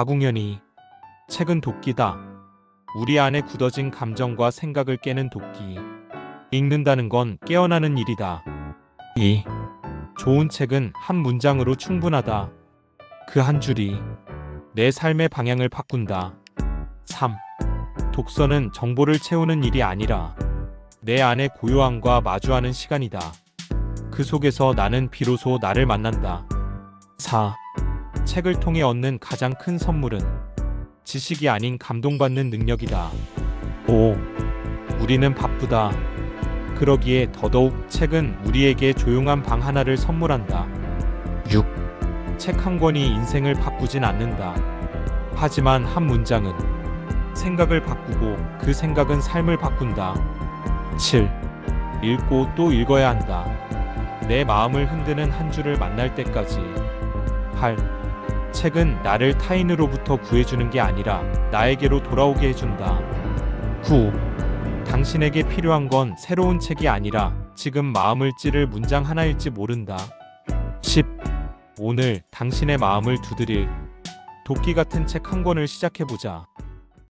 박웅현이 책은 도끼다. 우리 안에 굳어진 감정과 생각을 깨는 도끼. 읽는다는 건 깨어나는 일이다. 2. 좋은 책은 한 문장으로 충분하다. 그 한 줄이 내 삶의 방향을 바꾼다. 3. 독서는 정보를 채우는 일이 아니라 내 안의 고요함과 마주하는 시간이다. 그 속에서 나는 비로소 나를 만난다. 4. 책을 통해 얻는 가장 큰 선물은 지식이 아닌 감동받는 능력이다. 5. 우리는 바쁘다. 그러기에 더더욱 책은 우리에게 조용한 방 하나를 선물한다. 6. 책 한 권이 인생을 바꾸진 않는다. 하지만 한 문장은 생각을 바꾸고 그 생각은 삶을 바꾼다. 7. 읽고 또 읽어야 한다. 내 마음을 흔드는 한 줄을 만날 때까지. 8. 책은 나를 타인으로부터 구해주는 게 아니라 나에게로 돌아오게 해준다. 9. 당신에게 필요한 건 새로운 책이 아니라 지금 마음을 찌를 문장 하나일지 모른다. 10. 오늘 당신의 마음을 두드릴 도끼 같은 책 한 권을 시작해보자.